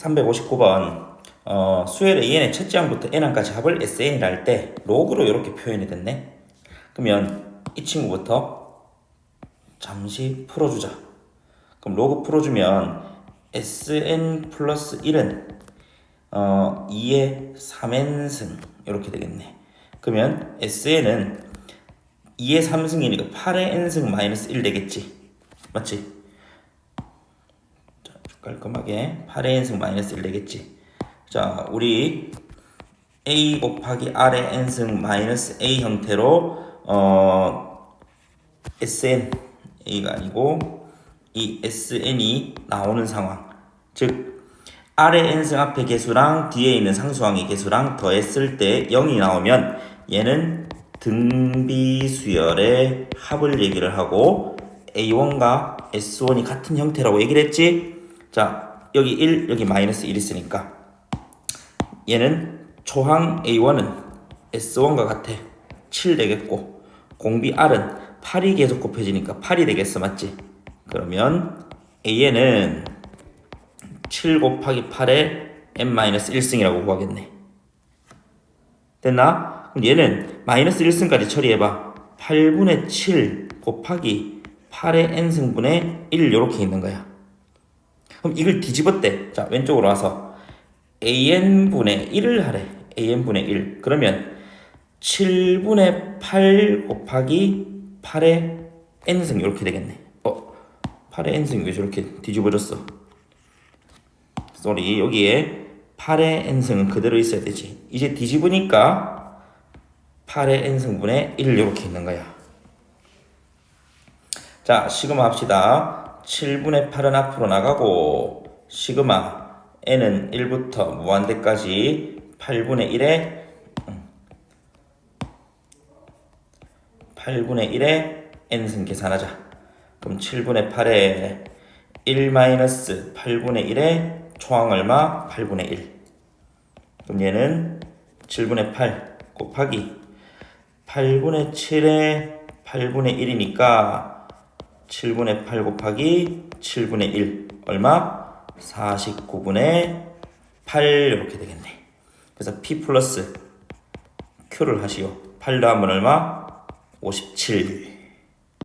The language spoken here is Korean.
359번 어, 수열의 EN의 첫째 항부터 N항까지 합을 SN이라 할 때 로그로 이렇게 표현이 됐네. 그러면 이 친구부터 잠시 풀어주자. 그럼 로그 풀어주면 SN 플러스 1은 어, 2의 3n승 이렇게 되겠네. 그러면 SN은 2의 3승이니까 8의 n승 마이너스 1 되겠지. 맞지? 깔끔하게 8의 n승 마이너스 1 되겠지. 자, 우리 a 곱하기 r의 n승 마이너스 a 형태로 어 sn a가 아니고 이 sn이 나오는 상황. 즉 r의 n승 앞에 개수랑 뒤에 있는 상수항의 개수랑 더했을 때 0이 나오면 얘는 등비수열의 합을 얘기를 하고 A1과 S1이 같은 형태라고 얘기를 했지? 자, 여기 1, 여기 마이너스 1 있으니까 얘는 초항 A1은 S1과 같아 7 되겠고 공비 R은 8이 계속 곱해지니까 8이 되겠어 맞지? 그러면 AN은 7 곱하기 8의 n-1승이라고 구하겠네 됐나? 그럼 얘는 마이너스 1승까지 처리해봐 8분의 7 곱하기 8의 n승분의 1 이렇게 있는 거야 그럼 이걸 뒤집었대. 자 왼쪽으로 와서 an분의 1을 하래. an분의 1 그러면 7분의 8 곱하기 8의 n승 이렇게 되겠네. 어 8의 n승이 왜 저렇게 뒤집어졌어. 쏘리 여기에 8의 n승은 그대로 있어야 되지. 이제 뒤집으니까 8의 n승분의 1 이렇게 있는 거야. 자 시그마 합시다 7분의 8은 앞으로 나가고 시그마 n은 1부터 무한대까지 8분의 1에 8분의 1에 n승 계산하자. 그럼 7분의 8에 1 마이너스 8분의 1에 초항 얼마? 8분의 1. 그럼 얘는 7분의 8 곱하기 8분의 7에 8분의 1이니까 7분의 8 곱하기 7분의 1 얼마? 49분의 8 이렇게 되겠네. 그래서 P 플러스 Q를 하시오. 8 더하면 얼마? 57.